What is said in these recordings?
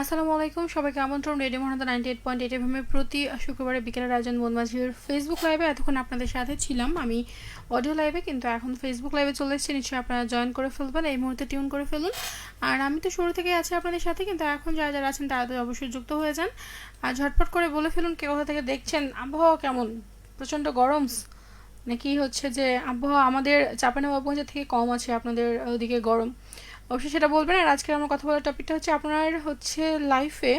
আসসালামু আলাইকুম, সবাইকে আমন্ত্রণ। Radio Mahananda ninety eight point eight এফএমের প্রতি শুক্রবারে বিকেলের আয়োজন বনমাঝির ফেসবুক লাইভে এতক্ষণ আপনাদের সাথে ছিলাম। আমি অডিও লাইভে কিন্তু এখন ফেসবুক লাইভে চলে এসেছি। নিশ্চয়ই আপনারা জয়েন করে ফেলবেন, এই মুহূর্তে টিউন করে ফেলুন। আর আমি তো শুরু থেকেই আছি আপনাদের সাথে, কিন্তু এখন যারা যারা আছেন তারা তো অবশ্যই যুক্ত হয়ে যান। আর ঝটপট করে বলে ফেলুন, কে কোথা থেকে দেখছেন? আবহাওয়া কেমন? প্রচণ্ড গরম। নাকি হচ্ছে যে আবহাওয়া আমাদের চাপানবাবগঞ্জের থেকে কম আছে, আপনাদের ওদিকে গরম। অবশ্যই সেটা বলবেন। আর আজকে আমার কথা বলার টপিকটা হচ্ছে আপনার হচ্ছে লাইফে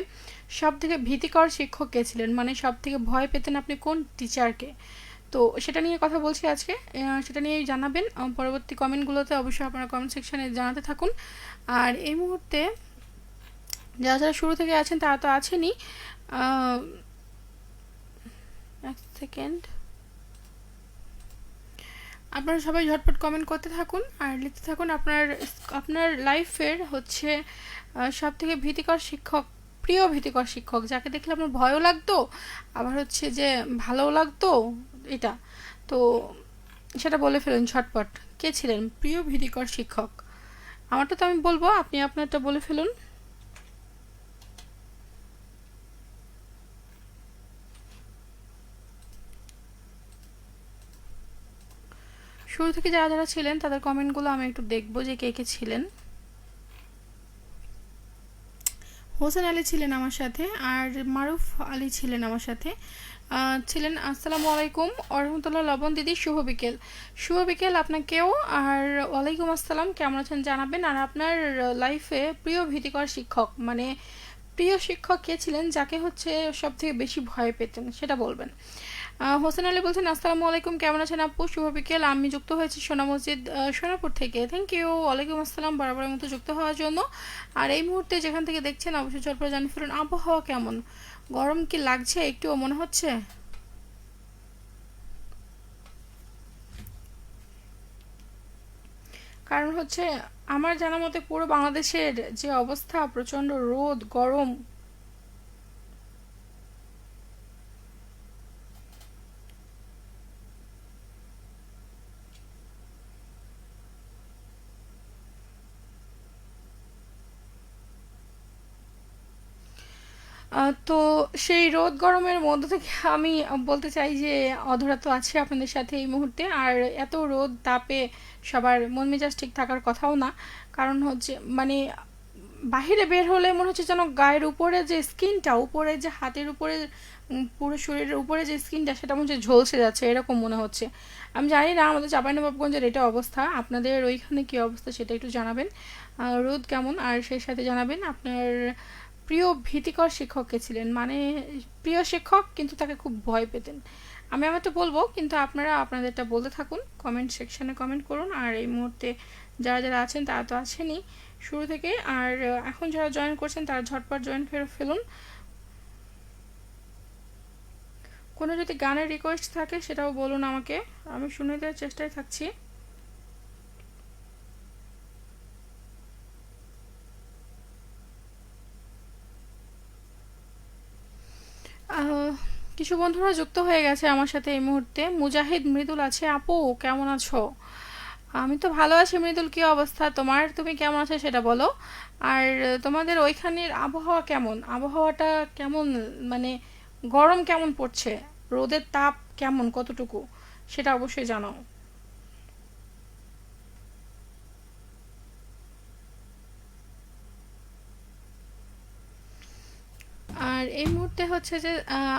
সব থেকে ভীতিকর শিক্ষক কে ছিলেন? মানে সব থেকে ভয় পেতেন আপনি কোন টিচারকে তো সেটা নিয়ে কথা বলছি আজকে। সেটা নিয়েই জানাবেন। পরবর্তী কমেন্টগুলোতে অবশ্যই আপনারা কমেন্ট সেকশানে জানাতে থাকুন। আর এই মুহূর্তে যারা যারা শুরু থেকে আছেন, তারা তো আছেনই। এক সেকেন্ড আপনারা সবাই ঝটপট কমেন্ট করতে থাকুন আর লিখতে থাকুন আপনার আপনার লাইফের হচ্ছে সব থেকে ভীতিকর শিক্ষক, প্রিয় ভীতিকর শিক্ষক, যাকে দেখলে আপনার ভয়ও লাগতো, আবার হচ্ছে যে ভালোও লাগতো, এটা। তো সেটা বলে ফেলুন ঝটপট। কে ছিলেন? প্রিয় ভীতিকর শিক্ষক। আমারটা তো আমি বলব, আপনি আপনারটা বলে ফেলুন। শুরু থেকে যারা যারা ছিলেন, তাদের কমেন্টগুলো আমি একটু দেখব যে কে কে ছিলেন। হোসেন আলী ছিলেন আমার সাথে আর মারুফ আলী ছিলেন আমার সাথে। ছিলেন, আসসালামু আলাইকুম, অরহমতুল্লাহ লবণ দিদি, শুভ বিকেল। শুভ বিকেল আপনাকেও, আর ওয়ালাইকুম আসসালাম, কেমন আছেন জানাবেন? আর আপনার লাইফে প্রিয় ভীতিকর শিক্ষক মানে প্রিয় শিক্ষক কে ছিলেন, যাকে হচ্ছে সব থেকে বেশি ভয় পেতেন, সেটা বলবেন। হোসেন আলী বলছেন, আসসালামু আলাইকুম, কেমন আছেন আপু? শুভ বিকেল। আমি যুক্ত হয়েছি সোনা মসজিদ সোনাপুর থেকে। থ্যাংক ইউ ওয়ালাইকুম আসসালাম, বরাবরের মতো যুক্ত হওয়ার জন্য। আর এই মুহূর্তে যেখান থেকে দেখছেন, অবশ্যই চটপট জানিয়ে ফেলুন আবহাওয়া কেমন? গরম কি লাগছে? একটুও মনে হচ্ছে? কারণ হচ্ছে, আমার জানা মতে পুরো বাংলাদেশের যে অবস্থা, প্রচণ্ড রোদ, গরম তো সেই রোদ গরমের মধ্য থেকে আমি বলতে চাই যে অধরা তো আছে আপনাদের সাথে এই মুহূর্তে। আর এত রোদ তাপে সবার মন মেজাজ ঠিক থাকার কথাও না। কারণ হচ্ছে মানে বাহিরে বের হলে মনে হচ্ছে যেন গায়ের উপরে যে স্কিনটা, উপরে যে হাতের উপরে পুরো শরীরের উপরে যে স্কিনটা, সেটা মনে হচ্ছে ঝলসে যাচ্ছে, এরকম মনে হচ্ছে। আমি জানি না আমাদের চাঁপাইনবাবগঞ্জের এটা অবস্থা। আপনাদের ওইখানে কি অবস্থা সেটা একটু জানাবেন। রোদ কেমন? আর সেই সাথে জানাবেন আপনার প্রিয় ভীতিকর শিক্ষক কে ছিলেন? মানে প্রিয় শিক্ষক কিন্তু তাকে খুব ভয় পেতেন। আমি আমারটা বলব, কিন্তু আপনারা আপনাদেরটা বলতে থাকুন কমেন্ট সেকশনে কমেন্ট করুন। আর এই মুহূর্তে যারা যারা আছেন, তারা তো আছেনই শুরু থেকে। আর এখন যারা জয়েন করছেন, তারা ঝটপট জয়েন করে ফেলুন। কোনো যদি গানের রিকোয়েস্ট থাকে, সেটাও বলুন আমাকে। আমি শুনে দেওয়ার চেষ্টায় থাকছি। কিছু বন্ধুরা যুক্ত হয়ে গেছে আমার সাথে এই মুহূর্তে। মুজাহিদ, মৃদুল আছে। আপু, কেমন আছো? আমি তো ভালো আছি মৃদুল, কি অবস্থা? তোমার, তুমি কেমন আছো সেটা বলো। আর তোমাদের ওইখানের আবহাওয়া কেমন? আবহাওয়াটা কেমন মানে গরম কেমন পড়ছে? রোদের তাপ কেমন কতটুকু? সেটা অবশ্যই জানাও। আর এই মুহূর্তে হচ্ছে যে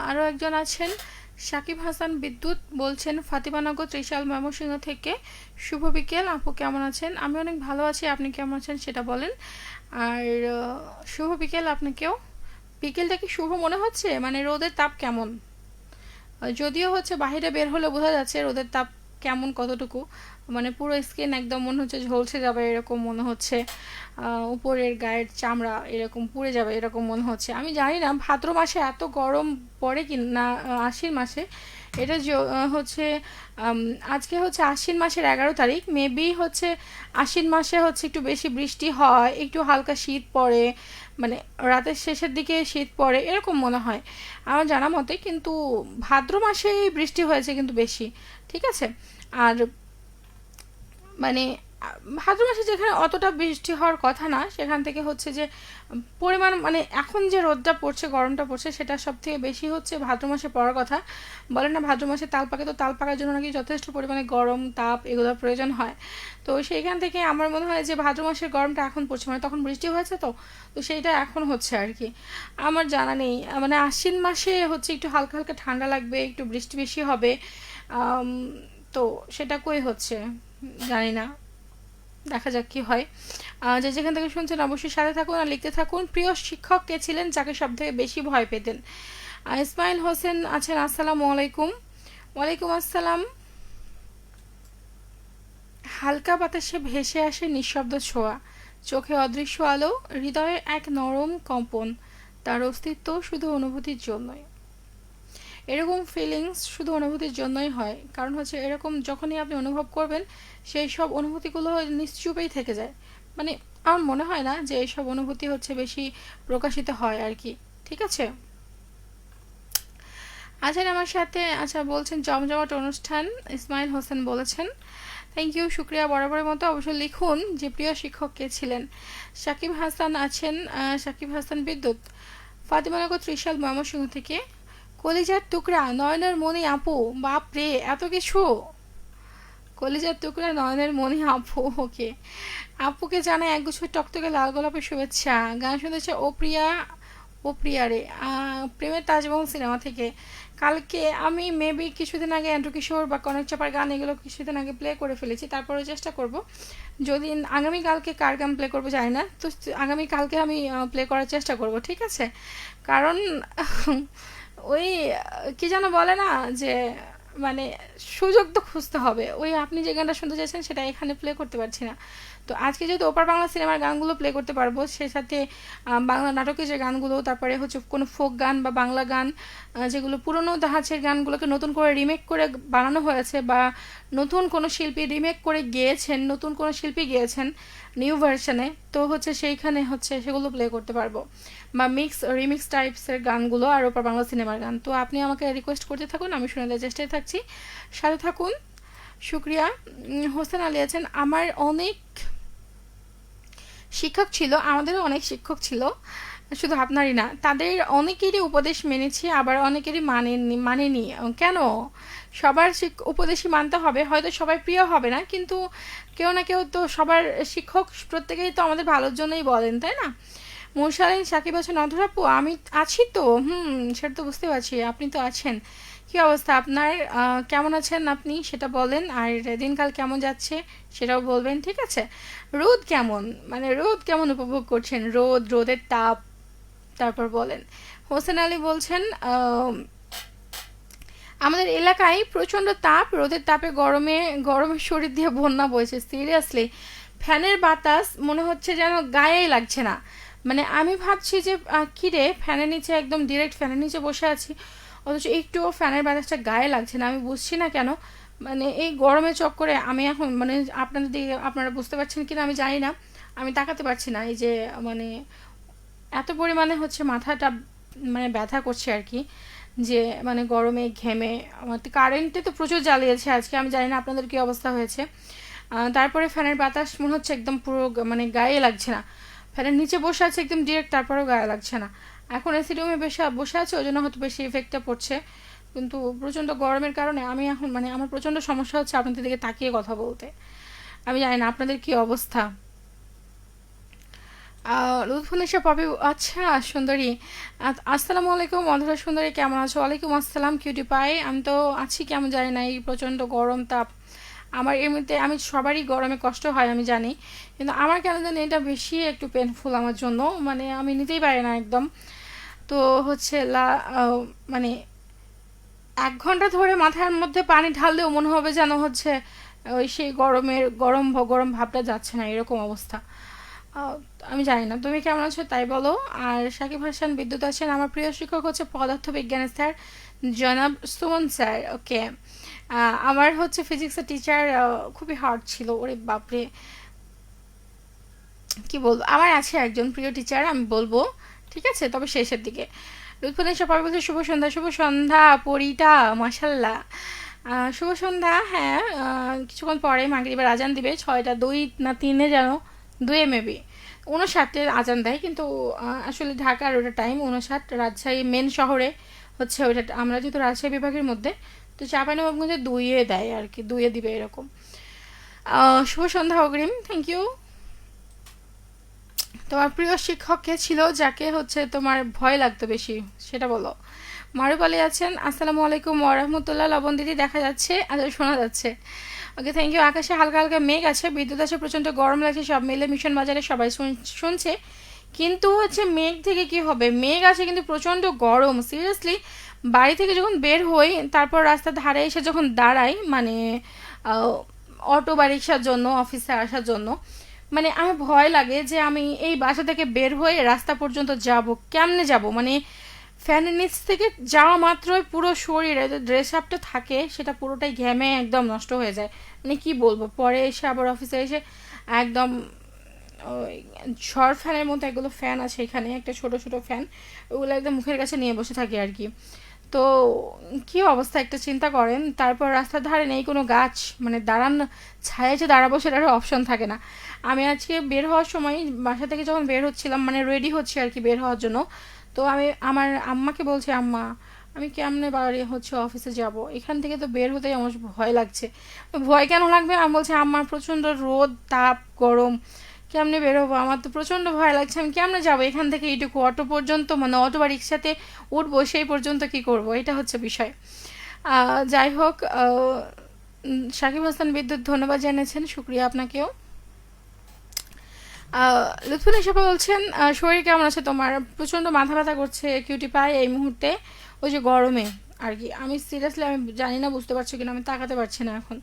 আরও একজন আছেন। সাকিব হাসান বিদ্যুৎ বলছেন ফাতিমানগর ত্রিশাল ময়মনসিংহ থেকে। শুভ বিকেল, আপু কেমন আছেন? আমি অনেক ভালো আছি, আপনি কেমন আছেন সেটা বলেন। আর শুভ বিকেল আপনাকেও। বিকেলটা কি শুভ মনে হচ্ছে? মানে রোদের তাপ কেমন? যদিও হচ্ছে বাইরে বের হলে বোঝা যাচ্ছে রোদের তাপ কেমন কতটুকু। মানে পুরো স্কিন একদম মনে হচ্ছে ঝলসে যাবে, এরকম মনে হচ্ছে উপরের গায়ের চামড়া এরকম পুড়ে যাবে, এরকম মনে হচ্ছে। আমি জানি না, ভাদ্র মাসে এত গরম পড়ে কি না, আশ্বিন মাসে? এটা হচ্ছে আজকে হচ্ছে আশ্বিন মাসের এগারো তারিখ মেবি হচ্ছে আশ্বিন মাসে হচ্ছে একটু বেশি বৃষ্টি হয়, একটু হালকা শীত পড়ে মানে রাতের শেষের দিকে শীত পড়ে, এরকম মনে হয়। আমার জানা মতে কিন্তু ভাদ্র মাসে বৃষ্টি হয়েছে কিন্তু বেশি, ঠিক আছে? আর মানে ভাদ্র মাসে যেখানে অতটা বৃষ্টি হওয়ার কথা না, সেখান থেকে হচ্ছে যে, পরিমাণ মানে এখন যে রোদটা পড়ছে, গরমটা পড়ছে, সেটা সব থেকে বেশি হচ্ছে ভাদ্র মাসে পড়ার কথা। বলে না, ভাদ্র মাসে তাল পাকে, তো তাল পাকার জন্য নাকি যথেষ্ট পরিমাণে গরম, তাপ এগুলোর প্রয়োজন হয়। তো সেইখান থেকে আমার মনে হয় যে, ভাদ্র মাসের গরমটা এখন পড়ছে মানে তখন বৃষ্টি হয়েছে তো তো সেইটা এখন হচ্ছে আর কি। আমার জানা নেই মানে আশ্বিন মাসে হচ্ছে একটু হালকা হালকা ঠান্ডা লাগবে, একটু বৃষ্টি বেশি হবে তো সেটা কই হচ্ছে? জানি না দেখা যাক কি হয়। যে যেখান থেকে শুনছেন অবশ্যই সাথে থাকুন আর লিখতে থাকুন। প্রিয় শিক্ষক কে ছিলেন যাকে সব থেকে বেশি ভয় পেতেন? ইসমাইল হোসেন আছেন। আসসালামু আলাইকুম। ওয়ালাইকুম আসসালাম। হালকা বাতাসে ভেসে আসে নিঃশব্দ ছোঁয়া। চোখে অদৃশ্য আলো, হৃদয়ে এক নরম কম্পন। তার অস্তিত্ব শুধু অনুভূতির জন্যই। এরকম ফিলিংস শুধু অনুভূতির জন্যই হয়। কারণ হচ্ছে এরকম যখনই আপনি অনুভব করবেন, সেই সব অনুভূতিগুলো নিশ্চুপেই থেকে যায়। মানে আমার মনে হয় না যে এইসব অনুভূতি হচ্ছে বেশি প্রকাশিত হয় আর কি। ঠিক আছে? আছেন আমার সাথে আচ্ছা বলছেন জমজমাট অনুষ্ঠান, ইসমাইল হোসেন বলেছেন। থ্যাংক ইউ শুক্রিয়া বরাবরের মতো। অবশ্যই লিখুন যে প্রিয় শিক্ষক কে ছিলেন। সাকিব হাসান আছেন সাকিব হাসান বিদ্যুৎ। ফাতিমানগর ত্রিশাল ময়মনসিংহ থেকে। কলিজার টুকরা নয়নের মনি আপু, বাপ রে, এত কিছু? কলিজার টুকরা নয়নের মনি আপু, ওকে। আপুকে জানায় এক গুচ্ছ টকটকে লাল গোলাপের শুভেচ্ছা। গান শুনেছে ও প্রিয়া ও প্রিয়া রে। প্রেমের তাজমহল সিনেমা থেকে। কালকে আমি মেবি কিছুদিন আগে অ্যান্ড্রু কিশোর বা কনক চাপার গান এগুলো কিছুদিন আগে প্লে করে ফেলেছি তারপরে চেষ্টা করব। যদি আগামী কালকে কার গান প্লে করব জানি না, তো আগামী কালকে আমি প্লে করার চেষ্টা করব, ঠিক আছে? কারণ ওই কি যেন বলে না যে মানে সুযোগ তো খুঁজতে হবে। ওই আপনি যে গানটা শুনতে চাইছেন সেটা এখানে প্লে করতে পারছি না। তো আজকে যেহেতু ওপার বাংলা সিনেমার গানগুলো প্লে করতে পারব সে সাথে বাংলা নাটকের যে গানগুলো, তারপরে হচ্ছে কোনো ফোক গান বা বাংলা গান যেগুলো পুরনো দাহাজের গানগুলোকে নতুন করে রিমেক করে বানানো হয়েছে বা নতুন কোনো শিল্পী রিমেক করে গেয়েছেন, নতুন কোনো শিল্পী গিয়েছেন নিউ ভার্সনে তো হচ্ছে সেইখানে হচ্ছে সেগুলো প্লে করতে পারব। বা মিক্স রিমিক্স টাইপসের গানগুলো আর ওপার বাংলা সিনেমার গান। তো আপনি আমাকে রিকোয়েস্ট করতে থাকুন, আমি শুনে দেওয়ার চেষ্টায় থাকছি। সাথে থাকুন। শুক্রিয়া। হোসেন আলী আছেন। আমার অনেক শিক্ষক ছিল, আমাদেরও অনেক শিক্ষক ছিল, শুধু আপনারই না, তাদের অনেকেরই উপদেশ মেনেছি, আবার অনেকেরই মানেনি মানেনি। কেন? সবার উপদেশই মানতে হবে, হয়তো সবাই প্রিয় হবে না, কিন্তু কেউ না কেউ তো সবার শিক্ষক প্রত্যেকেই তো আমাদের ভালোর জন্যই বলেন, তাই না? মুরসালিন, সাকিব আছেন। অধরাপু, আমি আছি তো? হুম, সেটা তো বুঝতে পারছি, আপনি তো আছেন। কি অবস্থা আপনার? কেমন আছেন আপনি? সেটা বলেন। আর দিনকাল কেমন যাচ্ছে সেটাও বলবেন, ঠিক আছে? রোদ কেমন? মানে রোদ কেমন উপভোগ করছেন? রোদ, রোদের তাপ, তারপর বলেন। হোসেন আলী বলছেন আমাদের এলাকায় প্রচণ্ড তাপ, রোদের তাপে গরমে গরমের শরীর দিয়ে বন্যা বইছে। সিরিয়াসলি, ফ্যানের বাতাস মনে হচ্ছে যেন গায়েই লাগছে না। মানে আমি ভাবছি যে কিরে, ফ্যানের নিচে একদম ডিরেক্ট ফ্যানের নিচে বসে আছি। অথচ একটুও ফ্যানের বাতাসটা গায়ে লাগছে না, আমি বুঝছি না কেন। মানে এই গরমের চক্করে আমি এখন মানে আপনাদের দিকে আপনারা বুঝতে পারছেন কিনা আমি জানি না, আমি তাকাতে পারছি না এই যে মানে এত পরিমাণে হচ্ছে মাথাটা মানে ব্যথা করছে আর কি, যে মানে গরমে ঘেমে, আমার কারেন্টে তো প্রচুর জ্বালিয়েছে আজকে, আমি জানি না আপনাদের কী অবস্থা হয়েছে। তারপরে ফ্যানের বাতাস মনে হচ্ছে একদম পুরো মানে গায়ে লাগছে না। ফ্যানের নিচে বসে আছে একদম ডিরেক্ট তারপরেও গায়ে লাগছে না। এখন এসি রুমে বেশি বসে আছে ওই জন্য হয়তো বেশি ইফেক্টটা পড়ছে। কিন্তু প্রচণ্ড গরমের কারণে আমি এখন মানে আমার প্রচণ্ড সমস্যা হচ্ছে আপনাদের দিকে তাকিয়ে কথা বলতে। আমি জানি না আপনাদের কি অবস্থা। লুৎফুনিশা পপি আচ্ছা সুন্দরী। আসসালামু আলাইকুম অন্ধরা সুন্দরী, কেমন আছো? ওয়ালাইকুম আসসালাম কিউটি পাই আমি তো আছি, কেমন জানি না, এই প্রচণ্ড গরম তাপ। আমার এমনিতে আমি সবারই গরমে কষ্ট হয়, আমি জানি। কিন্তু আমার কেন জানি এটা বেশি একটু পেনফুল আমার জন্য। মানে আমি নিতেই পারি না একদম। তো হচ্ছে লা মানে এক ঘণ্টা ধরে মাথার মধ্যে পানি ঢাললেও মনে হবে যেন হচ্ছে ওই সেই গরমের গরম গরম ভাবটা যাচ্ছে না, এরকম অবস্থা। আমি জানি না। তুমি কেমন আছো তাই বলো। আর সাকিব হাসান, বিদ্যুৎ আছেন আমার প্রিয় শিক্ষক হচ্ছে পদার্থ বিজ্ঞানের স্যার জনাব সুমন স্যার। ওকে আমার হচ্ছে ফিজিক্সের টিচার খুবই হার্ড ছিল। ওরে বাপরে। কি বলব? আমার আছে একজন প্রিয় টিচার আমি বলব, ঠিক আছে? তবে শেষের দিকে। লুৎফুদ্দিন সবাই বলছে, শুভ সন্ধ্যা শুভ সন্ধ্যা, পরিটা মাসাল্লাহ শুভ সন্ধ্যা হ্যাঁ কিছুক্ষণ পরে মাগরিবের আজান দিবে, ছয়টা দুই না তিনে যেন দুয়ে মেবি। উনষাটে আজান দেয়, কিন্তু আসলে ঢাকার ওটা টাইম উনষাট রাজশাহী মেন শহরে হচ্ছে ওইটা, আমরা যেহেতু রাজশাহী বিভাগের মধ্যে তো চাঁপাইনবাবগঞ্জে দুইয়ে দেয় আর কি, দুইয়ে দিবে এরকম। শুভ সন্ধ্যা, অগ্রিম থ্যাংক ইউ তোমার প্রিয় শিক্ষক কে ছিল যাকে হচ্ছে তোমার ভয় লাগতো বেশি, সেটা বলো। মারুপ আলী আছেন, আসসালামু আলাইকুম ওরহমতুল্লাহ লবণ দিদি দেখা যাচ্ছে আচ্ছা শোনা যাচ্ছে। ওকে থ্যাংক ইউ আকাশে হালকা হালকা মেঘ আছে, বিদ্যুৎ আছে, প্রচণ্ড গরম লাগছে, সব মিলে মিশন বাজারে সবাই শুন- শুনছে। কিন্তু হচ্ছে মেঘ থেকে কি হবে? মেঘ আছে কিন্তু প্রচণ্ড গরম সিরিয়াসলি বাড়ি থেকে যখন বের হই, তারপর রাস্তার ধারে এসে যখন দাঁড়াই মানে অটো বা রিক্সার জন্য, অফিসে আসার জন্য মানে আমি ভয় লাগে যে আমি এই বাসা থেকে বের হয়ে রাস্তা পর্যন্ত যাব, কেমনে যাব? মানে ফ্যানের নিচ থেকে যাওয়া মাত্রই পুরো শরীরে ড্রেস আপটা থাকে, সেটা পুরোটাই ঘেমে একদম নষ্ট হয়ে যায়। মানে কি বলব? পরে এসে আবার অফিসে এসে একদম ওই ঝড় ফ্যানের মতো এগুলো ফ্যান আছে এখানে, একটা ছোট ছোট ফ্যান, ওগুলো একদম মুখের কাছে নিয়ে বসে থাকে আর কি। তো কি অবস্থা? একটা চিন্তা করেন, তারপর রাস্তার ধারে নেই কোনো গাছ মানে দাঁড়ান ছায়া যে দাঁড়াবো সেটার অপশন থাকে না। আমি আজকে বের হওয়ার সময় বাসা থেকে যখন বের হচ্ছিলাম মানে রেডি হচ্ছি আর কি বের হওয়ার জন্য, তো আমি, আমার আম্মাকে বলছি, আম্মা, আমি কেমনে বাড়ি হচ্ছে অফিসে যাব? এখান থেকে তো বের হতেই আমার ভয় লাগছে। ভয় কেন লাগবে? আমি বলছি আমার প্রচণ্ড রোদ, তাপ, গরম কেমনে বেরোবো? আমার তো প্রচণ্ড ভয় লাগছে। আমি কেমনে যাব? এখান থেকে এইটুকু অটো পর্যন্ত মানে অটো বা রিক্সাতে উঠবো, সেই পর্যন্ত কি করব? এটা হচ্ছে বিষয়। যাই হোক সাকিব হাসান বিদ্যুৎ ধন্যবাদ জানিয়েছেন, শুক্রিয়া আপনাকেও। লুৎফুল হিসাবে বলছেন শরীর কেমন আছে তোমার? প্রচণ্ড মাথা ব্যথা করছে কিউটি পাই এই মুহূর্তে। ওই যে গরমে, আর কি। আমি সিরিয়াসলি আমি জানি না, বুঝতে পারছি কিনা, আমি তাকাতে পারছি না এখন।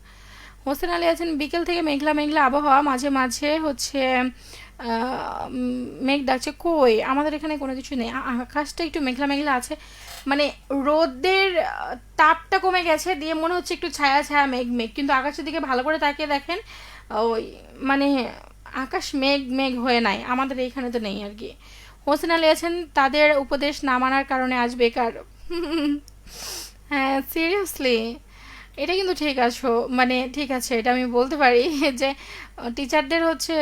হোসেন আলী আছেন বিকেল থেকে মেঘলা মেঘলা আবহাওয়া, মাঝে মাঝে হচ্ছে মেঘ ডাকছে। কই? আমাদের এখানে কোনো কিছু নেই। আকাশটা একটু মেঘলা মেঘলা আছে। মানে রোদের তাপটা কমে গেছে দিয়ে মনে হচ্ছে একটু ছায়া ছায়া মেঘ মেঘ। কিন্তু আকাশের দিকে ভালো করে তাকিয়ে দেখেন, ওই মানে আকাশ মেঘ মেঘ হয়ে নাই। আমাদের এইখানে তো নেই আর কি। হোসেন আলী আছেন, তাদের উপদেশ না মানার কারণে আজ বেকার। হ্যাঁ সিরিয়াসলি এটা কিন্তু ঠিক আছো মানে ঠিক আছে, এটা আমি বলতে পারি যে টিচারদের হচ্ছে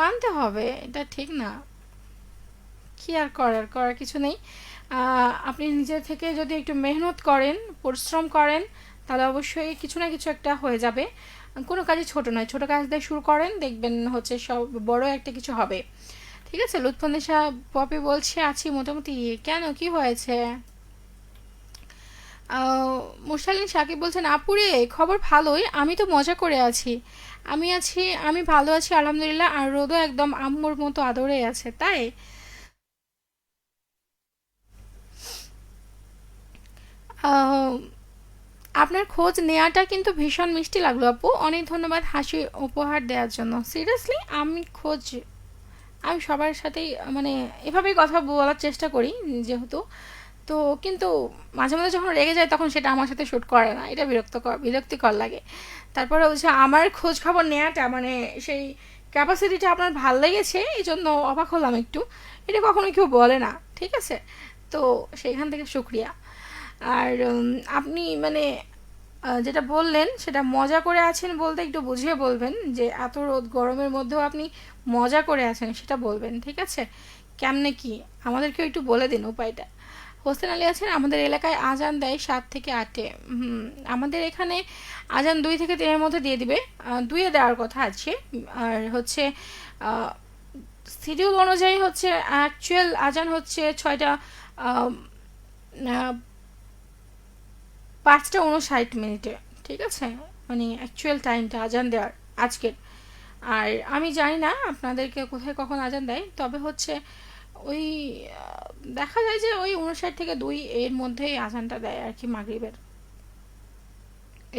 মানতে হবে, এটা ঠিক না। কি আর করার করার কিছু নেই। আপনি নিজে থেকে যদি একটু মেহনত করেন, পরিশ্রম করেন, তাহলে অবশ্যই কিছু না কিছু একটা হয়ে যাবে। কোনো কাজই ছোট নয়, ছোট কাজ দিয়ে শুরু করেন, দেখবেন হচ্ছে সব বড় একটা কিছু হবে। ঠিক আছে লুৎফুন্নেসা পপি বলছে, আছি মোটামুটি। কেন? কি হয়েছে? মুরসালিন সাকিব বলছেন, আপুরে, খবর ভালোই, আমি তো মজা করে আছি। আমি আছি, আমি ভালো আছি, আলহামদুলিল্লাহ, আর রোদও একদম আম্মুর মতো আদরে আছে, তাই? আপনার খোঁজ নেওয়াটা কিন্তু ভীষণ মিষ্টি লাগল, আপু। অনেক ধন্যবাদ হাসি উপহার দেওয়ার জন্য। সিরিয়াসলি, আমি খোঁজ, আমি সবার সাথেই মানে এভাবেই কথা বলার চেষ্টা করি, যেহেতু। তো কিন্তু মাঝে মাঝে যখন রেগে যায় তখন সেটা আমার সাথে শ্যুট করে না। এটা বিরক্তকর, বিরক্তিকর লাগে। তারপরে হচ্ছে আমার খোঁজ খবর নেওয়াটা মানে সেই ক্যাপাসিটিটা আপনার ভালো লেগেছে এই জন্য অবাক হলাম একটু। এটা কখনো কেউ বলে না, ঠিক আছে? তো সেইখান থেকে শুক্রিয়া। আর আপনি মানে যেটা বললেন, সেটা মজা করে আছেন বলতে একটু বুঝিয়ে বলবেন যে এত রোদ গরমের মধ্যেও আপনি মজা করে আছেন, সেটা বলবেন, ঠিক আছে? কেমনে কি? আমাদেরকেও একটু বলে দিন উপায়টা। হোসেন আলী আছেন। আমাদের এলাকায় আজান দেয় সাত থেকে আটে। আমাদের এখানে আজান দুই থেকে তিনের মধ্যে দিয়ে দিবে। দুইয়ে দেওয়ার কথা আছে। আর হচ্ছে শিডিউল অনুযায়ী হচ্ছে অ্যাকচুয়াল আজান হচ্ছে ছয়টা পাঁচটা উনষাট মিনিটে। ঠিক আছে? মানে অ্যাকচুয়াল টাইমটা আজান দেওয়ার আজকের। আর আমি জানি না আপনাদেরকে কোথায় কখন আজান দেয়। তবে হচ্ছে ওই, দেখা যায় যে ওই উনষাট থেকে দুই এর মধ্যেই আজানটা দেয় আর কি মাগরিবের।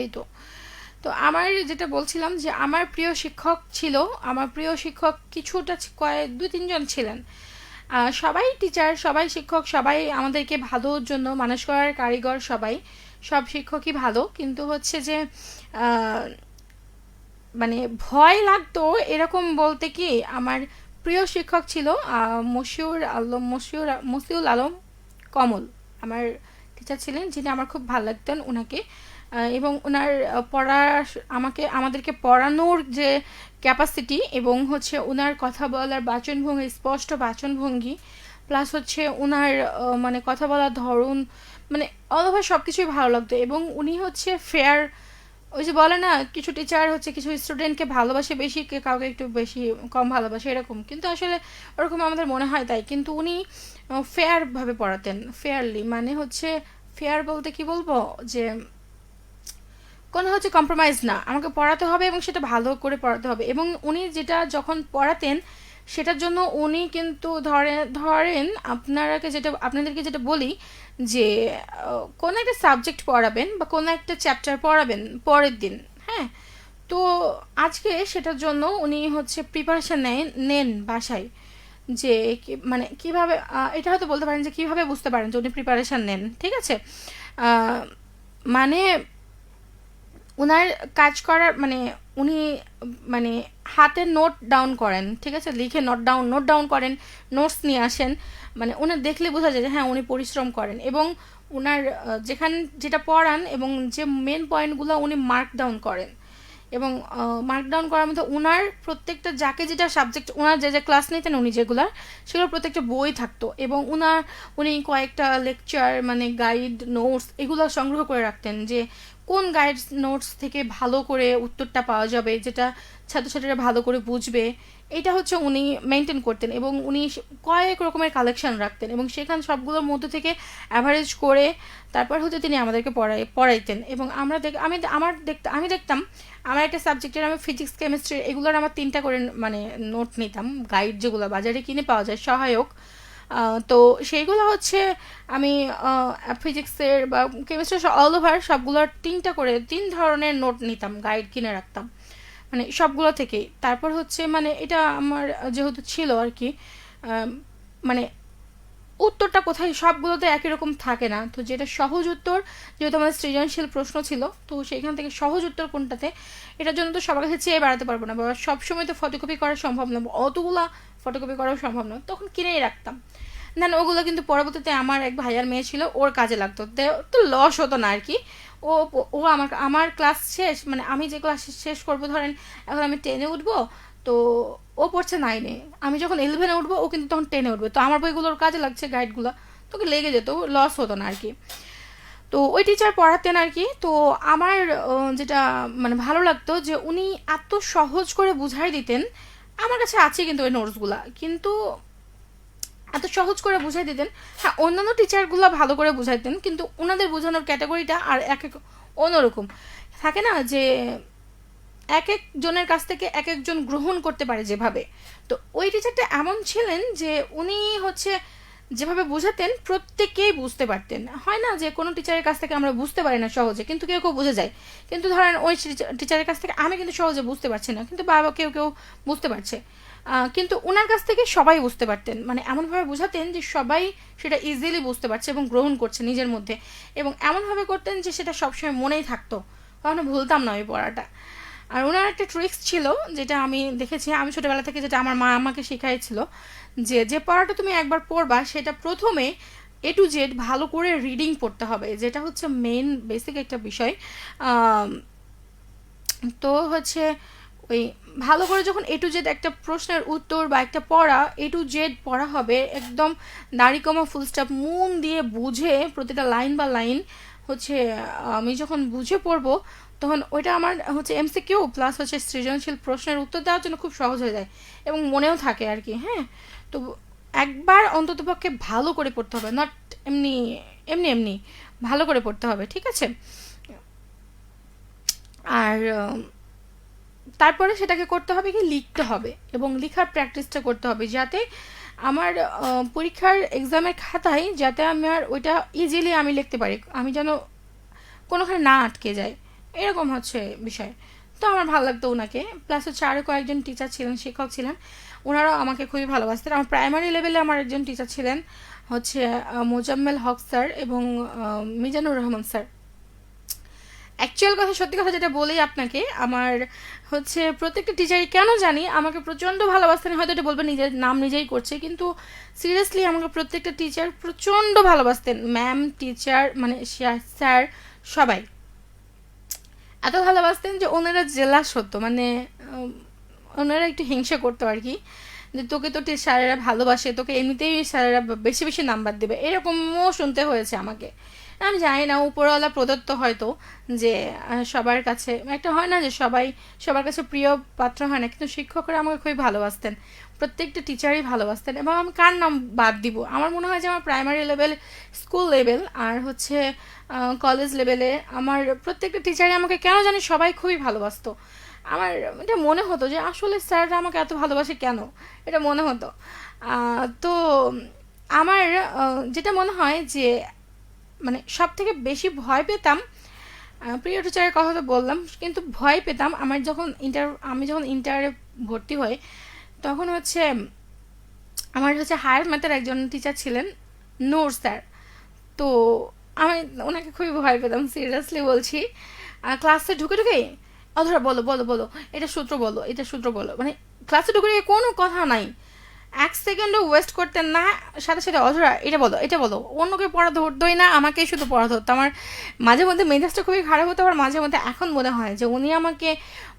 এই তো। তো আমার যেটা বলছিলাম যে আমার প্রিয় শিক্ষক ছিল, আমার প্রিয় শিক্ষক কিছুটা কয়েক, দুই, তিনজন ছিলেন। সবাই টিচার সবাই শিক্ষক, সবাই আমাদেরকে ভালোর জন্য মানুষ করার কারিগর সবাই, সব শিক্ষকই ভালো। কিন্তু হচ্ছে যে মানে ভয় লাগতো এরকম বলতে কি আমার প্রিয় শিক্ষক ছিল মশিউর আলম, মশিউর মশিউল আলম কমল, আমার টিচার ছিলেন, যিনি আমার খুব ভালো লাগতেন ওনাকে এবং ওনার পড়া আমাকে, আমাদেরকে পড়ানোর যে ক্যাপাসিটি এবং হচ্ছে ওনার কথা বলার বাচনভঙ্গি, স্পষ্ট বাচনভঙ্গি প্লাস হচ্ছে ওনার মানে কথা বলার ধরন মানে অল ওভার সব কিছুই ভালো লাগতো। এবং উনি হচ্ছে ফেয়ার ওই যে বলে না, কিছু টিচার হচ্ছে, কিছু স্টুডেন্টকে ভালোবাসে বেশি কাউকে একটু বেশি কম ভালোবাসে, এরকম। কিন্তু আসলে ওরকম আমাদের মনে হয় তাই। কিন্তু উনি ফেয়ারভাবে পড়াতেন ফেয়ারলি মানে হচ্ছে ফেয়ার বলতে কি বলব? যে, কোনো হচ্ছে কম্প্রোমাইজ না। আমাকে পড়াতে হবে এবং সেটা ভালো করে পড়াতে হবে। এবং উনি যেটা যখন পড়াতেন সেটার জন্য উনি কিন্তু ধরে, ধরেন আপনারাকে যেটা, আপনাদেরকে যেটা বলি যে কোনো একটা সাবজেক্ট পড়াবেন বা কোনো একটা চ্যাপ্টার পড়াবেন পরের দিন হ্যাঁ? তো আজকে সেটার জন্য উনি হচ্ছে প্রিপারেশান নেন নেন বাসায় যে মানে কীভাবে এটা হয়তো বলতে পারেন যে কীভাবে বুঝতে পারেন যে উনি প্রিপারেশান নেন, ঠিক আছে? মানে ওনার কাজ করার মানে উনি মানে হাতে নোট ডাউন করেন, ঠিক আছে? লিখে নোট ডাউন নোট ডাউন করেন নোটস নিয়ে আসেন। মানে ওনার দেখলে বোঝা যায় যে হ্যাঁ উনি পরিশ্রম করেন। এবং ওনার যেখান, যেটা পড়ান এবং যে মেন পয়েন্টগুলো উনি মার্ক ডাউন করেন। এবং মার্ক ডাউন করার মধ্যে ওনার প্রত্যেকটা যাকে যেটা সাবজেক্ট ওনার যে যে ক্লাস নিতেন উনি যেগুলার সেগুলো প্রত্যেকটা বই থাকতো। এবং ওনার উনি কয়েকটা লেকচার মানে গাইড নোটস এগুলো সংগ্রহ করে রাখতেন যে কোন গাইড নোটস থেকে ভালো করে উত্তরটা পাওয়া যাবে, যেটা ছাত্রছাত্রীরা ভালো করে বুঝবে, এটা হচ্ছে উনি মেনটেন করতেন এবং উনি কয়েক রকমের কালেকশন রাখতেন এবং সেখান সবগুলোর মধ্যে থেকে অ্যাভারেজ করে তারপর হচ্ছে তিনি আমাদেরকে পড়াই, পড়াইতেন এবং আমরা দেখ, আমি আমার দেখতে আমি দেখতাম, আমার একটা সাবজেক্টের আমি ফিজিক্স কেমিস্ট্রি এগুলোর আমার তিনটা করে মানে নোট নিতাম গাইড যেগুলো বাজারে কিনে পাওয়া যায়, সহায়ক। তো সেইগুলো হচ্ছে আমি ফিজিক্সের বা কেমিস্ট্রি অল ওভার সবগুলোর তিনটা করে, তিন ধরনের নোট নিতাম গাইড কিনে রাখতাম। মানে সবগুলো থেকেই। তারপর হচ্ছে মানে এটা আমার যেহেতু ছিল আর কি মানে উত্তরটা কোথায়? সবগুলোতে একই রকম থাকে না। তো যেটা সহজ উত্তর, যেহেতু আমাদের সৃজনশীল প্রশ্ন ছিল, তো সেইখান থেকে সহজ উত্তর কোনটাতে? এটার জন্য তো সবার কাছে চেয়ে বেড়াতে পারব না। বা সবসময় তো ফটোকপি করা সম্ভব না অতগুলা ফটোকপি করাও সম্ভব না। তখন কিনেই রাখতাম। দেন ওগুলো কিন্তু পরবর্তীতে আমার এক ভাইয়ার মেয়ে ছিল, ওর কাজে লাগতো। তো লস হতো না আর কি। ও ও আমার আমার ক্লাস শেষ মানে আমি যে ক্লাস শেষ করব, ধরেন, এখন আমি টেনে উঠবো তো ও পড়ছে নাইনে আমি যখন ইলেভেনে উঠবো, ও কিন্তু তখন টেনে উঠবে। তো আমার বইগুলোর কাজে লাগছে গাইডগুলো তোকে লেগে যেত লস হতো না আর কি তো ওই টিচার পড়াতেন আর কি তো আমার যেটা মানে ভালো লাগতো যে উনি এত সহজ করে বুঝাই দিতেন, আমার কাছে আছে কিন্তু ওই নোটসগুলা কিন্তু এত সহজ করে বুঝাই দিতেন হ্যাঁ অন্যান্য টিচারগুলো ভালো করে বুঝাইতেন, কিন্তু ওনাদের বোঝানোর ক্যাটাগরিটা আর এক এক অন্যরকম। থাকে না যে এক এক জনের কাছ থেকে এক একজন গ্রহণ করতে পারে যেভাবে। তো ওই টিচারটা এমন ছিলেন যে উনি হচ্ছে যেভাবে বোঝাতেন প্রত্যেকেই বুঝতে পারতেন। হয় না যে কোনো টিচারের কাছ থেকে আমরা বুঝতে পারি না সহজে, কিন্তু কেউ কেউ বুঝে যায়। কিন্তু ধরেন ওই টিচারের কাছ থেকে আমি কিন্তু সহজে বুঝতে পারছি না, কিন্তু বাবা কেউ কেউ বুঝতে পারছে। কিন্তু ওনার কাছ থেকে সবাই বুঝতে পারতেন। মানে এমনভাবে বোঝাতেন যে সবাই সেটা ইজিলি বুঝতে পারছে এবং গ্রহণ করছে নিজের মধ্যে। এবং এমনভাবে করতেন যে সেটা সবসময় মনেই থাকতো। কখনো ভুলতাম না ওই পড়াটা। আর ওনার একটা ট্রিক্স ছিল যেটা আমি দেখেছি, আমি ছোটোবেলা থেকে যেটা আমার মা আমাকে শেখাইছিল, যে যে পড়াটা তুমি একবার পড়বা সেটা প্রথমে এ টু জেড ভালো করে রিডিং পড়তে হবে, যেটা হচ্ছে মেন বেসিক একটা বিষয়। তো হচ্ছে ওই ভালো করে যখন এ টু জেড একটা প্রশ্নের উত্তর বা একটা পড়া এ টু জেড পড়া হবে একদম দাড়ি কমা ফুল স্টপ মন দিয়ে বুঝে প্রতিটা লাইন বা লাইন হচ্ছে, আমি যখন বুঝে পড়ব, তখন ওইটা আমার হচ্ছে এমসিকিউ প্লাস হচ্ছে সৃজনশীল প্রশ্নের উত্তর দেওয়ার জন্য খুব সহজ হয়ে যায় এবং মনেও থাকে আর কি হ্যাঁ? তো একবার অন্ততপক্ষে ভালো করে পড়তে হবে নট এমনি এমনি এমনি ভালো করে পড়তে হবে, ঠিক আছে? আর তারপরে সেটাকে করতে হবে কি, লিখতে হবে এবং লেখার প্র্যাকটিসটা করতে হবে যাতে আমার পরীক্ষার এক্সামের খাতায় যাতে আমার ওইটা ইজিলি আমি লিখতে পারি, আমি যেন কোনোখানে না আটকে যাই, এরকম হচ্ছে বিষয়। তো আমার ভালো লাগতো ওনাকে প্লাস হচ্ছে আরও কয়েকজন টিচার ছিলেন, শিক্ষক ছিলেন, ওনারাও আমাকে খুবই ভালোবাসতেন। আমার প্রাইমারি লেভেলে আমার একজন টিচার ছিলেন, হচ্ছে মোজাম্মেল হক স্যার এবং মিজানুর রহমান স্যার। অ্যাকচুয়াল কথা, সত্যি কথা যেটা বলি আপনাকে, আমার হচ্ছে প্রত্যেকটা টিচারই কেন জানি আমাকে প্রচণ্ড ভালোবাসতেন, হয়তো এটা বলবেন, নিজের নাম নিজেই করছে, কিন্তু সিরিয়াসলি আমাকে প্রত্যেকটা টিচার প্রচণ্ড ভালোবাসতেন। ম্যাম টিচার মানে স্যার সবাই। এত ভালোবাসতেন যে ওনারা জেলাস হতো মানে ওনারা একটু হিংসা করতো আর কি, যে তোকে তো স্যারেরা ভালোবাসে, তোকে এমনিতেই স্যারেরা বেশি বেশি নাম্বার দেবে, এরকমও শুনতে হয়েছে আমাকে। আমি জানি না, উপরওয়ালা প্রদত্ত হয়তো যে সবার কাছে, একটা হয় না যে সবাই, সবার কাছে প্রিয় পাত্র হয় না, কিন্তু শিক্ষকরা আমাকে খুবই ভালোবাসতেন। প্রত্যেকটা টিচারই ভালোবাসতেন এবং আমি কার নাম বাদ দিব? আমার মনে হয় যে আমার প্রাইমারি লেভেল স্কুল লেভেল আর হচ্ছে কলেজ লেভেলে আমার প্রত্যেকটা টিচারই আমাকে কেন জানি সবাই খুবই ভালোবাসতো। আমার এটা মনে হতো যে আসলে স্যাররা আমাকে এত ভালোবাসে কেন? এটা মনে হতো। তো আমার যেটা মনে হয় যে মানে সব থেকে বেশি ভয় পেতাম প্রিয় টিচারের কথা তো বললাম, কিন্তু ভয় পেতাম আমার যখন ইন্টার আমি যখন ইন্টারে ভর্তি হই, তখন হচ্ছে আমার হচ্ছে হায়ার ম্যাথের একজন টিচার ছিলেন নূর স্যার তো আমি ওনাকে খুবই ভয় পেতাম সিরিয়াসলি বলছি। ক্লাসে ঢুকে ঢুকে অধরা, বলো বলো বলো, এটা সূত্র বলো, এটা সূত্র বলো। মানে ক্লাসে ঢুকে কোনো কথা নাই। এক সেকেন্ডও ওয়েস্ট করতেন না, সাথে সাথে অধরা এটা বলো এটা বলো, অন্যকে পড়া ধরতোই না আমাকেই শুধু পড়া ধরতো। আমার মাঝে মধ্যে মেজাজটা খুবই খারাপ হতো, আবার মাঝে মধ্যে এখন মনে হয় যে উনি আমাকে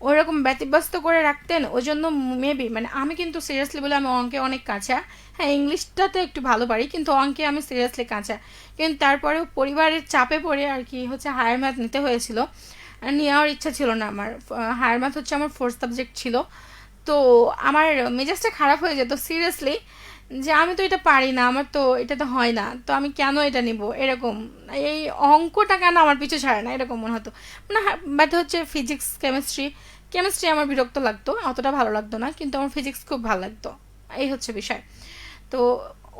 ওইরকম ব্যতিব্যস্ত করে রাখতেন ওই জন্য মেবি মানে আমি কিন্তু সিরিয়াসলি বলে আমি অঙ্কে অনেক কাঁচা। হ্যাঁ ইংলিশটাতে একটু ভালো পারি, কিন্তু অঙ্কে আমি সিরিয়াসলি কাঁচা। কিন্তু তারপরেও পরিবারের চাপে পড়ে আর কি হচ্ছে হায়ার ম্যাথ নিতে হয়েছিল। আর নেওয়ার ইচ্ছা ছিল না আমার। হায়ার ম্যাথ হচ্ছে আমার ফোর্থ সাবজেক্ট ছিল। তো আমার মেজাজটা খারাপ হয়ে যেত সিরিয়াসলি যে আমি তো এটা পারি না, আমার তো এটা তো হয় না, তো আমি কেন এটা নিব? এরকম, এই অঙ্কটা কেন আমার পিছু ছাড়ে না? এরকম মনে হতো। মানে বাট হচ্ছে ফিজিক্স কেমিস্ট্রি কেমিস্ট্রি আমার বিরক্ত লাগতো, অতটা ভালো লাগতো না, কিন্তু আমার ফিজিক্স খুব ভালো লাগতো। এই হচ্ছে বিষয়। তো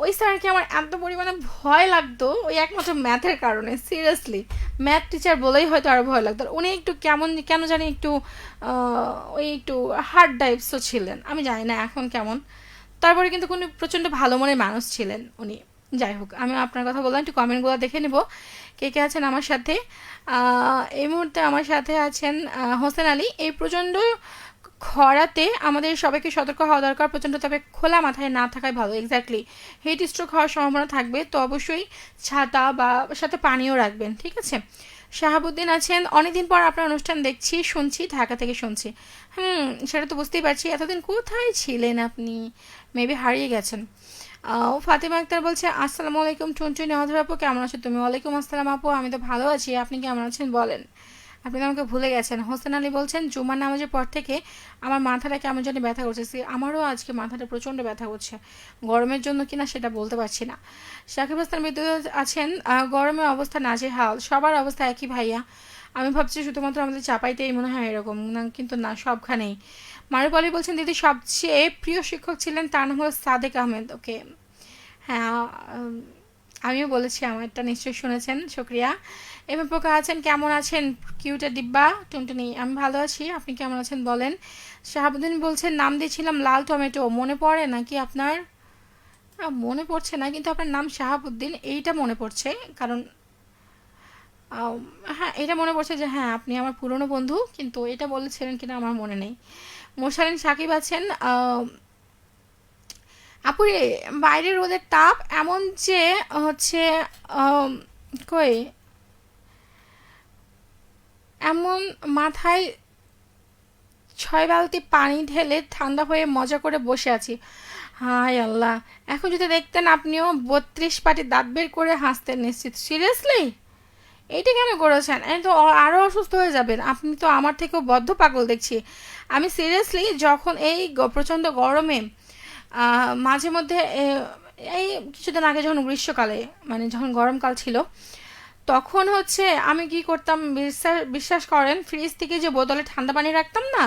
ওই স্যারকে আমার এত পরিমাণে ভয় লাগতো, ওই একমাত্র ম্যাথের কারণে সিরিয়াসলি ম্যাথ টিচার বলেই হয়তো আরও ভয় লাগতো। উনি একটু কেমন কেন জানি একটু ওই একটু হার্ড টাইপসও ছিলেন। আমি জানি না এখন কেমন। তারপরে কিন্তু উনি প্রচণ্ড ভালো মনের মানুষ ছিলেন উনি। যাই হোক, আমি আপনার কথা বললাম, একটু কমেন্টগুলো দেখে নেব। কে কে আছেন আমার সাথে? এই মুহূর্তে আমার সাথে আছেন হোসেন আলী। এই প্রচণ্ড খরাতে আমাদের সবাইকে সতর্ক হওয়া দরকার প্রচণ্ড তবে খোলা মাথায় না থাকাই ভালো এক্স্যাক্টলি হিট স্ট্রোক হওয়ার সম্ভাবনা থাকবে তো অবশ্যই ছাতা বা সাথে পানিও রাখবেন ঠিক আছে? শাহাবুদ্দিন আছেন অনেকদিন পর আপনার অনুষ্ঠান দেখছি শুনছি ঢাকা থেকে শুনছি। হুম সেটা তো বুঝতেই পারছি এতদিন কোথায় ছিলেন আপনি? মেবি হারিয়ে গেছেন। আহ, ফাতেমা আক্তার বলছে আসসালামু আলাইকুম টুনটুনি অধর আপু কেমন আছো? তুমি ওয়ালাইকুম আসসালাম আপু আমি তো ভালো আছি আপনি কেমন আছেন বলেন? আপনি আমাকে ভুলে গেছেন। হোসেন আলী বলছেন, জুমার নামাজের পর থেকে আমার মাথাটা কেমন জানি ব্যথা করছে। আমারও আজকে মাথাটা প্রচণ্ড ব্যথা করছে। গরমের জন্য কিনা সেটা বলতে পারছি না। সাকিব হাসান বিদ্যুৎ আছেন গরমের অবস্থা নাজেহাল। সবার অবস্থা একই ভাইয়া। আমি ভাবছি শুধুমাত্র আমাদের চাপাইতেই মনে হয় এরকম, না, কিন্তু না, সবখানেই। মারুপ আলী বলছেন, দিদি, সবচেয়ে প্রিয় শিক্ষক ছিলেন তার নাম হলো সাদেক আহমেদ। ওকে। হ্যাঁ আমিও বলেছি, আমারটা নিশ্চয়ই শুনেছেন শুক্রিয়া এবার পোকা আছেন, কেমন আছেন? কিউটা ডিব্বা টুনটুনি, আমি ভালো আছি, আপনি কেমন আছেন বলেন। শাহাবুদ্দিন বলছেন, নাম দিয়েছিলাম লাল টমেটো, মনে পড়ে নাকি আপনার? মনে পড়ছে না, কিন্তু আপনার নাম শাহাবুদ্দিন, এইটা মনে পড়ছে, কারণ হ্যাঁ এটা মনে পড়ছে যে হ্যাঁ আপনি আমার পুরনো বন্ধু, কিন্তু এটা বলেছিলেন কিনা আমার মনে নেই। মোশারিন সাকিব আছেন আপুরে বাইরের রোদের তাপ এমন যে, হচ্ছে কই? এমন মাথায় ছয় বালতি পানি ঢেলে ঠান্ডা হয়ে মজা করে বসে আছি। হাই আল্লাহ, এখন যদি দেখতেন আপনিও বত্রিশ পাটি দাঁত বের করে হাসতেন নিশ্চিত। সিরিয়াসলি? এইটা কেন করেছেন? এই তো আরও অসুস্থ হয়ে যাবেন। আপনি তো আমার থেকেও বদ্ধ পাগল দেখছি। আমি সিরিয়াসলি যখন এই প্রচণ্ড গরমে মাঝে মধ্যে এই কিছুদিন আগে যখন গ্রীষ্মকালে মানে যখন গরমকাল ছিল, তখন হচ্ছে আমি কি করতাম, বিশ্বাস বিশ্বাস করেন ফ্রিজ থেকে যে বোতলে ঠান্ডা পানি রাখতাম না,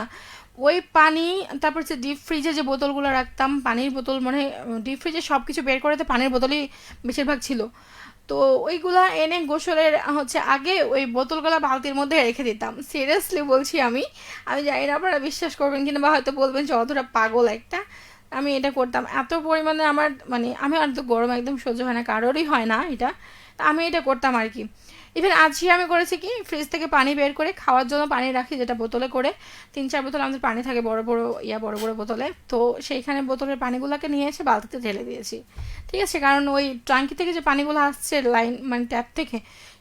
ওই পানি, তারপর হচ্ছে ডিপ ফ্রিজে যে বোতলগুলো রাখতাম, পানির বোতল মানে ডিপ ফ্রিজে সব কিছু বের করে তো পানির বোতলই বেশিরভাগ ছিল। তো ওইগুলা এনে গোসলের, হচ্ছে আগে ওই বোতলগুলো বালতির মধ্যে রেখে দিতাম। সিরিয়াসলি বলছি আমি আমি জানি না আপনারা বিশ্বাস করবেন কিনা বা হয়তো বলবেন যে অতটা পাগল একটা। আমি এটা করতাম। এত পরিমাণে আমার মানে আমি আর তো গরম একদম সহ্য হয় না, কারোরই হয় না এটা। আমি এটা করতাম আর কি। ইভেন আজকে আমি করেছি কি ফ্রিজ থেকে পানি বের করে খাওয়ার জন্য পানি রাখি, যেটা বোতলে করে। তিন চার বোতল আমাদের পানি থাকে বড় বড়, ইয়া বড় বড় বোতলে। তো সেইখানে বোতলের পানিগুলোকে নিয়ে এসে বালতিতে ঢেলে দিয়েছি। ঠিক আছে, কারণ ওই ট্যাঙ্কি থেকে যে পানিগুলো আসছে লাইন মানে ট্যাপ থেকে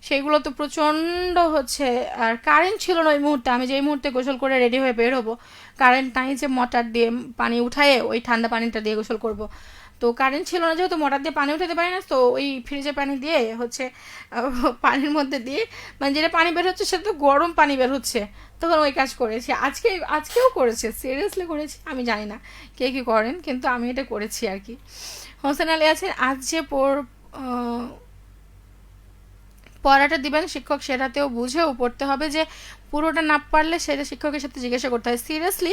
সেইগুলো তো প্রচণ্ড হচ্ছে। আর কারেন্ট ছিল না ওই মুহূর্তে। আমি যেই মুহূর্তে গোসল করে রেডি হয়ে বের হব কারেন্ট নাই যে মোটর দিয়ে পানি উঠায়ে ওই ঠান্ডা পানিটা দিয়ে গোসল করব। তো কারেন্ট ছিল না যেহেতু মোটর দিয়ে পানি উঠাতে পারি না তো ওই ফ্রিজে পানি দিয়ে হচ্ছে পানির মধ্যে দিয়ে মানে যেটা পানি বের হচ্ছে সেটা তো গরম পানি বের হচ্ছে। তখন ওই কাজ করেছি। আজকে আজকেও করেছে। সিরিয়াসলি করেছি? আমি জানি না। কে কী করেন? কিন্তু আমি এটা করেছি আর কি। হোসেন আলী আছেন। আজ যে আহ, পড়াটা দিবেন শিক্ষক সেটাতেও বুঝেও পড়তে হবে যে পুরোটা না পারলে সেটা শিক্ষকের সাথে জিজ্ঞাসা করতে হয়। সিরিয়াসলি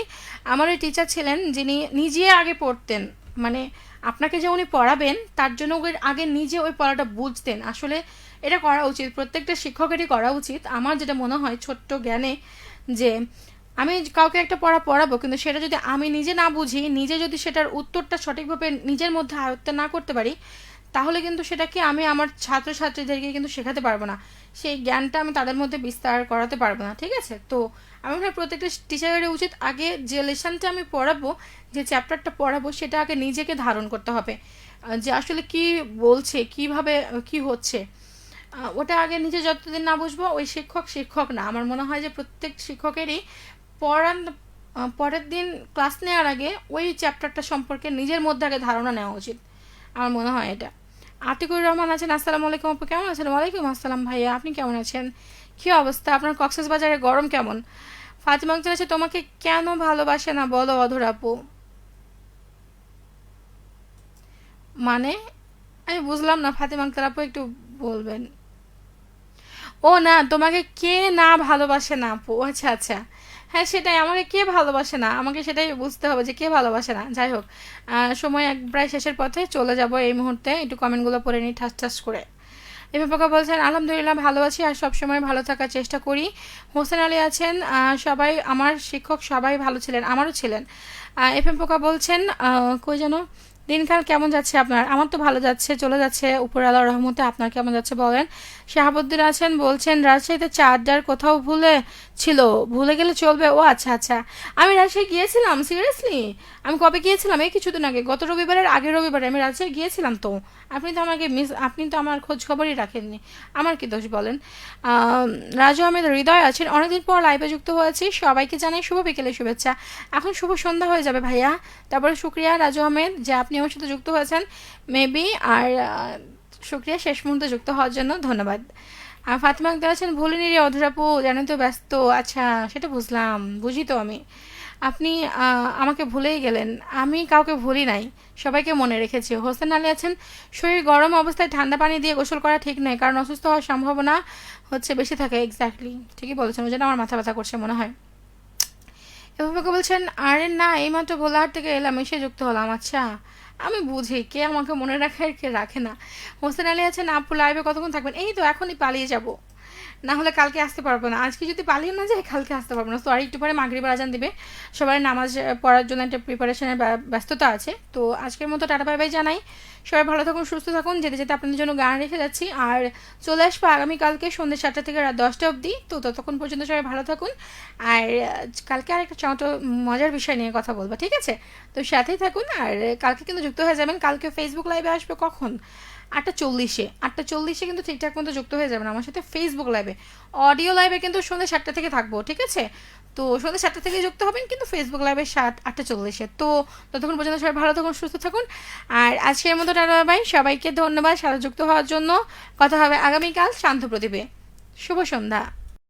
আমার ওই টিচার ছিলেন যিনি নিজে আগে পড়তেন মানে আপনাকে যে উনি পড়াবেন, তার জন্য ওই আগে নিজে ওই পড়াটা বুঝতেন। আসলে এটা করা উচিত, প্রত্যেকটা শিক্ষকেরই করা উচিত। আমার যেটা মনে হয় ছোট্ট জ্ঞানে যে আমি কাউকে একটা পড়া পড়াবো, কিন্তু সেটা যদি আমি নিজে না বুঝি, নিজে যদি সেটার উত্তরটা সঠিকভাবে নিজের মধ্যে আয়ত্ত না করতে পারি, তাহলে কিন্তু সেটাকে আমি আমার ছাত্রছাত্রীদেরকে কিন্তু শেখাতে পারব না। সেই জ্ঞানটা আমি তাদের মধ্যে বিস্তার করাতে পারব না, ঠিক আছে? তো আমি মনে হয় প্রত্যেকটা টিচারের উচিত আগে যে লেসনটা আমি পড়াবো, যে চ্যাপ্টারটা পড়াবো, সেটা আগে নিজেকে ধারণ করতে হবে। যে আসলে কি বলছে, কীভাবে কি হচ্ছে? ওটা আগে নিজে যতদিন না বুঝব, ওই শিক্ষক শিক্ষক না। আমার মনে হয় যে প্রত্যেক শিক্ষকেরই পড়ান পরের দিন ক্লাস নেওয়ার আগে ওই চ্যাপ্টারটা সম্পর্কে নিজের মধ্যে আগে ধারণা নেওয়া উচিত। আমার মনে হয় এটা। আতিকুর রহমান আছেন। আসসালামু আলাইকুম আপু, কেমন আছেন? ওয়ালাইকুম আসসালাম ভাইয়া, আপনি কেমন আছেন? কী অবস্থা? আপনার কক্সেস বাজারে গরম কেমন? ফাতিমা আক্তার আছে, তোমাকে কেন ভালোবাসে না? বলো অধর আপু। মানে? আমি বুঝলাম না, ফাতিমা আক্তার আপু একটু বলবেন। ও না, তোমাকে কে না ভালোবাসে না আপু? আচ্ছা আচ্ছা। হ্যাঁ সেটাই। আমাকে কে ভালোবাসে না? আমাকে সেটাই বুঝতে হবে যে কে ভালোবাসে না। যাই হোক সময় এক প্রায় শেষের পথে চলে যাব এই মুহূর্তে। একটু কমেন্টগুলো পড়ে নিই ঠাস ঠাস করে। এভাবে পোকা বলছেন, আলহামদুলিল্লাহ, ভালো আছি আর সবসময় ভালো থাকার চেষ্টা করি। হোসেন আলী আছেন সবাই, আমার শিক্ষক সবাই ভালো ছিলেন, আমারও ছিলেন। এফ এম পোকা বলছেন কই যেন? দিনকাল কেমন যাচ্ছে আপনার? আমার তো ভালো যাচ্ছে, চলে যাচ্ছে উপর আল্লাহ রহমতে। আপনার কেমন যাচ্ছে বলেন? শাহাবুদ্দিন আছেন, বলছেন, রাজশাহীতে চা আড্ডার কোথাও ভুলে ছিল। ভুলে গেলে চলবে? ও আচ্ছা আচ্ছা। আমি রাজশাহী গিয়েছিলাম সিরিয়াসলি আমি কবে গিয়েছিলাম? এই কিছুদিন আগে, গত রবিবারের আগের রবিবারে আমি রাজশাহী গিয়েছিলাম তো। আপনি তো আমাকে মিস আপনি তো আমার খোঁজ খবরই রাখেননি। আমার কি দোষ বলেন? রাজু আহমেদ হৃদয় আছেন, অনেকদিন পর লাইভে যুক্ত হয়েছি। সবাইকে জানাই শুভ বিকেলে শুভেচ্ছা। এখন শুভ সন্ধ্যা হয়ে যাবে ভাইয়া। তারপরে শুক্রিয়া রাজু আহমেদ যে আপনি আমার সাথে যুক্ত হয়েছেন মেবি আর শুক্রিয়া শেষ মুহূর্তে যুক্ত হওয়ার জন্য ধন্যবাদ। আর ফাতিমা আক্তার আছেন, ভুলিনি রে অধরাপু জানেন তো ব্যস্ত আচ্ছা সেটা বুঝলাম, বুঝি তো আমি। আপনি আমাকে ভুলেই গেলেন, আমি কাউকে ভুলি নাই, সবাইকে মনে রেখেছি। হোসেন আলী আছেন, শরীর গরম অবস্থায় ঠান্ডা পানি দিয়ে গোসল করা ঠিক নয়, কারণ অসুস্থ হওয়ার সম্ভাবনা হচ্ছে বেশি থাকে এক্স্যাক্টলি ঠিকই বলেছেন, ওই জন্য আমার মাথা ব্যথা করছে মনে হয়। এভাবে বলছেন, আরে না, এইমাত্র ভোলাহাট থেকে এলাম, এসে যুক্ত হলাম আচ্ছা। আমি বুঝি কে আমাকে মনে রাখে আর কে রাখে না। হোসেন আলী আছেন, আপু লাইভে কতক্ষণ থাকবেন? এই তো এখনই পালিয়ে যাব। না হলে কালকে আসতে পারব না। আজকে যদি পালিয়ে না যাই কালকে আসতে পারব না। সরি একটু পরে মাগরিবার আজান দিবে। সবাই নামাজ পড়ার জন্য একটা প্রিপারেশনের ব্যস্ততা আছে। তো আজকের মতো টাটা বাই বাই জানাই। সবাই ভালো থাকুন, সুস্থ থাকুন। যেতে যেতে আপনাদের জন্য গান রেখে যাচ্ছি। আর চলে আসব আগামীকালকে সন্ধ্যে সাতটা থেকে রাত দশটা অবধি। তো ততক্ষণ পর্যন্ত সবাই ভালো থাকুন। আর কালকে আর একটা চমটো মজার বিষয় নিয়ে কথা বলব, ঠিক আছে? তো সাথেই থাকুন। আর কালকে কিন্তু যুক্ত হয়ে যাবেন। কালকে ফেসবুক লাইভে আসবে কখন? আটটা চল্লিশে। আটটা চল্লিশে কিন্তু ঠিকঠাক মতো যুক্ত হয়ে যাবেন আমার সাথে ফেসবুক লাইভে অডিও লাইভে কিন্তু সন্ধ্যে সাতটা থেকে থাকব, ঠিক আছে? তো সন্ধ্যে সাতটা থেকে যুক্ত হবেন কিন্তু ফেসবুক লাইভে সাত, আটটা চল্লিশে। তো ততক্ষণ পর্যন্ত সবাই ভালো থাকুন, সুস্থ থাকুন। আর আজকের মতো ভাই সবাইকে ধন্যবাদ সারা যুক্ত হওয়ার জন্য। কথা হবে আগামীকাল শান্ত প্রদীপে। শুভ সন্ধ্যা।